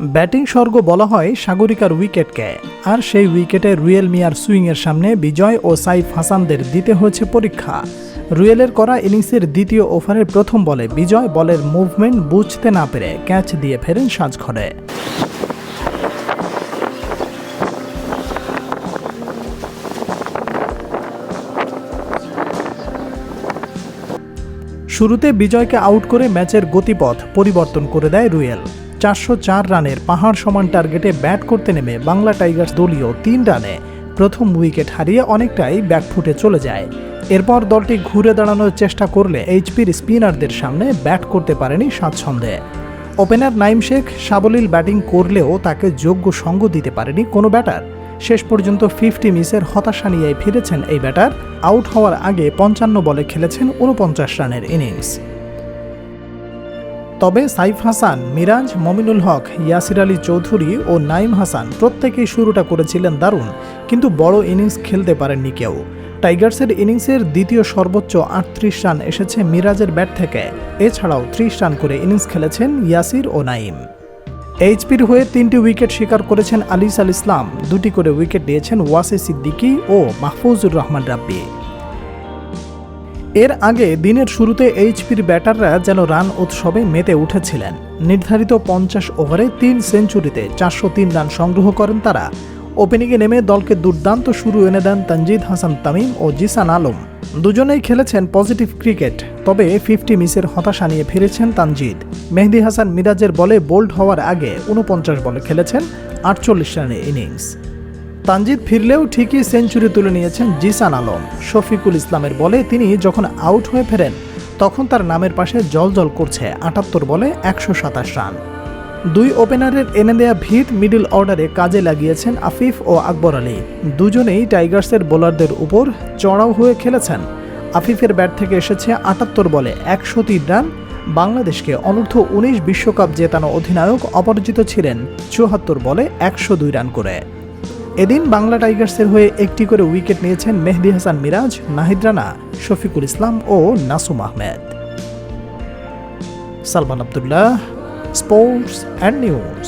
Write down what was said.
Batting স্বর্গ বলা হয় সাগরিকার উইকেটকে, আর সেই উইকেটে রুয়েল মিয়ার সুইংয়ের সামনে বিজয় ও সাইফ হাসানদের দিতে হয়েছে পরীক্ষা। রুয়েলের করা ইনিংসের দ্বিতীয় ওভারের প্রথম বলে বিজয় বলের মুভমেন্ট বুঝতে না পেরে ক্যাচ দিয়ে ফেরেন সাজঘরে। শুরুতে বিজয়কে আউট করে ম্যাচের গতিপথ পরিবর্তন করে দেয় রুয়েল। চারশো চার রানের পাহাড় সমান টার্গেটে ব্যাট করতে নেমে বাংলা টাইগার্স দলীয় তিন রানে। প্রথম উইকেট হারিয়ে অনেকটাই ব্যাকফুটে চলে যায়। এরপর দলটি ঘুরে দাঁড়ানোর চেষ্টা করলে এইচপির স্পিনারদের সামনে ব্যাট করতে পারেনি স্বাচ্ছন্দ্যে। ওপেনার নাইম শেখ সাবলীল ব্যাটিং করলেও তাকে যোগ্য সঙ্গ দিতে পারেনি কোনো ব্যাটার। শেষ পর্যন্ত ফিফটি মিসের হতাশা নিয়ে ফিরেছেন এই ব্যাটার। আউট হওয়ার আগে পঞ্চান্ন বলে খেলেছেন উনপঞ্চাশ রানের ইনিংস। তবে সাইফ হাসান, মিরাজ, মমিনুল হক, ইয়াসির আলী চৌধুরী ও নাইম হাসান প্রত্যেকেই শুরুটা করেছিলেন দারুণ, কিন্তু বড় ইনিংস খেলতে পারেননি কেউ। টাইগার্সের ইনিংসের দ্বিতীয় সর্বোচ্চ আটত্রিশ রান এসেছে মিরাজের ব্যাট থেকে, এছাড়াও ত্রিশ রান করে ইনিংস খেলেছেন ইয়াসির ও নাইম। এইচপির হয়ে তিনটি উইকেট শিকার করেছেন আলিস আল ইসলাম, দুটি করে উইকেট নিয়েছেন ওয়াসে সিদ্দিকী ও মাহফুজুর রহমান রাব্বি। এর আগে দিনের শুরুতে এইচপির ব্যাটাররা যেন রান উৎসবে মেতে উঠেছিলেন। নির্ধারিত পঞ্চাশ ওভারে তিন সেঞ্চুরিতে চারশো তিন রান সংগ্রহ করেন তারা। ওপেনিংয়ে নেমে দলকে দুর্দান্ত শুরু এনে দেন তানজিদ হাসান তামিম ও জিসান আলম। দুজনেই খেলেছেন পজিটিভ ক্রিকেট, তবে ফিফটি মিসের হতাশা নিয়ে ফিরেছেন তানজিদ। মেহেদি হাসান মিরাজের বলে বোল্ড হওয়ার আগে উনপঞ্চাশ বলে খেলেছেন আটচল্লিশ রানের ইনিংস। তানজিদ ফিরলেও ঠিকই সেঞ্চুরি তুলে নিয়েছেন জিসান আলম। শফিকুল ইসলামের বলে তিনি যখন আউট হয়ে ফেরেন, তখন তার নামের পাশে জল জল করছে আটাত্তর বলে একশো সাতাশ রান। দুই ওপেনারের এনে দেয়া ভিত মিডল অর্ডারে কাজে লাগিয়েছেন আফিফ ও আকবর আলী। দুজনেই টাইগার্সের বোলারদের উপর চড়াও হয়ে খেলেছেন। আফিফের ব্যাট থেকে এসেছে আটাত্তর বলে একশো তিন রান। বাংলাদেশকে অনূর্ধ্ব উনিশ বিশ্বকাপ জেতানো অধিনায়ক অপরাজিত ছিলেন চুয়াত্তর বলে একশো দুই রান করে। এদিন বাংলা টাইগার্সের হয়ে একটি করে উইকেট নিয়েছেন মেহদি হাসান মিরাজ, নাহিদ রানা, শফিকুল ইসলাম ও Nasum Ahmed. Salman Abdullah, sports and news.